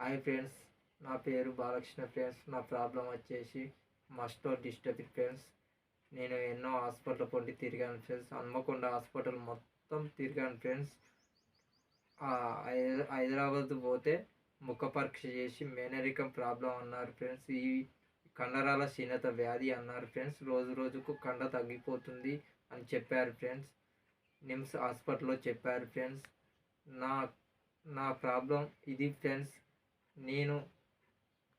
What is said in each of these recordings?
Hi friends నా పేరు Balakrishna friends. నా ప్రాబ్లం వచ్చేసి మస్టో డిస్టర్బ్ ఫ్రెండ్స్. నేను ఎన్నో హాస్పిటల్ పొండి తిరిగాను ఫ్రెండ్స్. హన్మకొండ హాస్పిటల్ మొత్తం తిరిగాను ఫ్రెండ్స్. హై- హైదరాబాద్ పోతే ముఖ పరీక్ష చేసి మేనరికం ప్రాబ్లం అన్నారు ఫ్రెండ్స్. ఈ కండరాల క్షీణత వ్యాధి అన్నారు ఫ్రెండ్స్. రోజు రోజుకు కండ తగ్గిపోతుంది అని చెప్పారు ఫ్రెండ్స్. నిమ్స్ హాస్పిటల్లో చెప్పారు ఫ్రెండ్స్. నా నా ప్రాబ్లం ఇది ఫ్రెండ్స్. నేను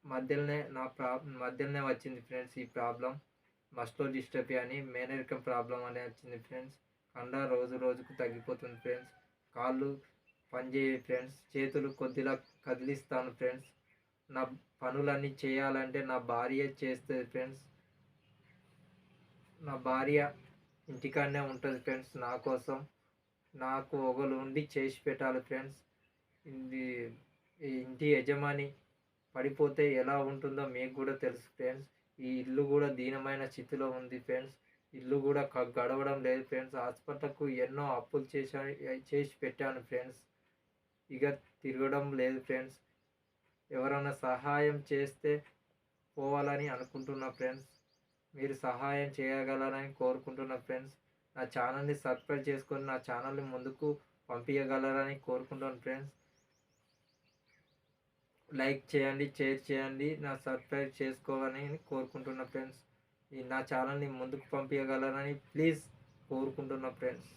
మధ్యలోనే నా ప్రా మధ్యలోనే వచ్చింది ఫ్రెండ్స్ ఈ ప్రాబ్లం. మస్టో డిస్టర్బీ అని మేనరికం ప్రాబ్లం అని వచ్చింది ఫ్రెండ్స్. కండ రోజు రోజుకు తగ్గిపోతుంది ఫ్రెండ్స్. కాళ్ళు పనిచేయ ఫ్రెండ్స్. చేతులు కొద్దిలా కదిలిస్తాను ఫ్రెండ్స్. నా పనులన్నీ చేయాలంటే నా భార్య చేస్తుంది ఫ్రెండ్స్. నా భార్య ఇంటికాడనే ఉంటుంది ఫ్రెండ్స్ నా కోసం. నాకు ఒకరు ఉండి చేసి పెట్టాలి ఫ్రెండ్స్. ఇది ఈ ఇంటి యజమాని పడిపోతే ఎలా ఉంటుందో మీకు కూడా తెలుసు ఫ్రెండ్స్. ఈ ఇల్లు కూడా దీనమైన స్థితిలో ఉంది ఫ్రెండ్స్. ఇల్లు కూడా గడవడం లేదు ఫ్రెండ్స్. హాస్పిటల్కు ఎన్నో అప్పులు చేశా చేసి పెట్టాను ఫ్రెండ్స్. ఇక తిరగడం లేదు ఫ్రెండ్స్. ఎవరైనా సహాయం చేస్తే పోవాలని అనుకుంటున్నా ఫ్రెండ్స్. మీరు సహాయం చేయగలరని కోరుకుంటున్నా ఫ్రెండ్స్. నా ఛానల్ని సబ్స్క్రైబ్ చేసుకొని నా ఛానల్ని ముందుకు పంపించగలరని కోరుకుంటున్నాను ఫ్రెండ్స్. లైక్ చేయండి షేర్ చేయండి నా సబ్స్క్రైబ్ చేసుకోవాలని కోరుకుంటున్నా ఫ్రెండ్స్. నా ఛానల్ని ముందుకు పంపించగలరని ప్లీజ్ కోరుకుంటున్నా ఫ్రెండ్స్.